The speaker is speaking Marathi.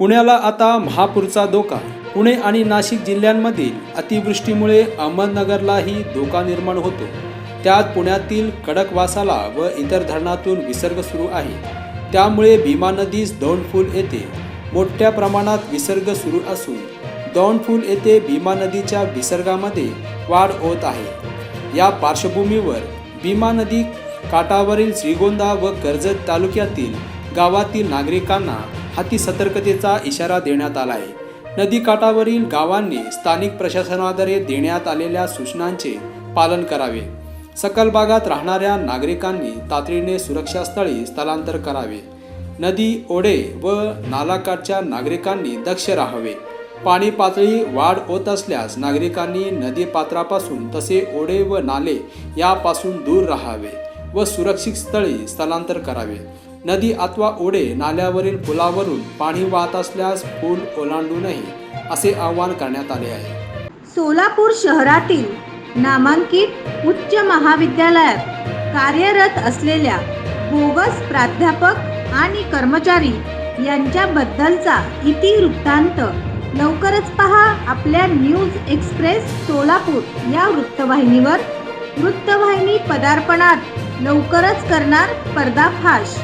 पुण्याला आता महापूरचा धोका. पुणे आणि नाशिक जिल्ह्यांमधील अतिवृष्टीमुळे अहमदनगरलाही धोका निर्माण होतो. त्यात पुण्यातील कडकवासाला व इतर धरणातून विसर्ग सुरू आहे. त्यामुळे भीमा नदीस दौंडफूल येथे मोठ्या प्रमाणात विसर्ग सुरू असून दौंडफूल येथे भीमा नदीच्या विसर्गामध्ये वाढ होत आहे. या पार्श्वभूमीवर भीमा नदी काठावरील श्रीगोंदा व कर्जत तालुक्यातील गावातील नागरिकांना अतिसतर्कतेचा इशारा देण्यात आला आहे नदीकाठावरील गावांनी स्थानिक प्रशासनाद्वारे देण्यात आलेल्या सूचनांचे पालन करावे. सकल भागात राहणाऱ्या नागरिकांनी तातडीने सुरक्षास्थळी स्थलांतर करावे. नदी ओढे व नालाकाठच्या नागरिकांनी दक्ष राहावे. पाणी पातळी वाढ होत असल्यास नागरिकांनी नदी पात्रापासून तसे ओढे व नाले यापासून दूर राहावे व सुरक्षित स्थळी स्थलांतर करावे. नदी अथवा ओढे नाल्यावरील पुलावरून पाणी वाहत असल्यास पूल ओलांडू नये असे आवाहन करण्यात आले आहे. सोलापूर शहरातील नामांकित उच्च महाविद्यालयात कार्यरत असलेल्या बोगस प्राध्यापक आणि कर्मचारी यांच्याबद्दलचा इतिवृत्तांत लवकरच पहा आपल्या न्यूज एक्सप्रेस सोलापूर या वृत्तवाहिनीवर. वृत्तवाहिनी पदार्पणात लवकरच करणार पर्दाफाश.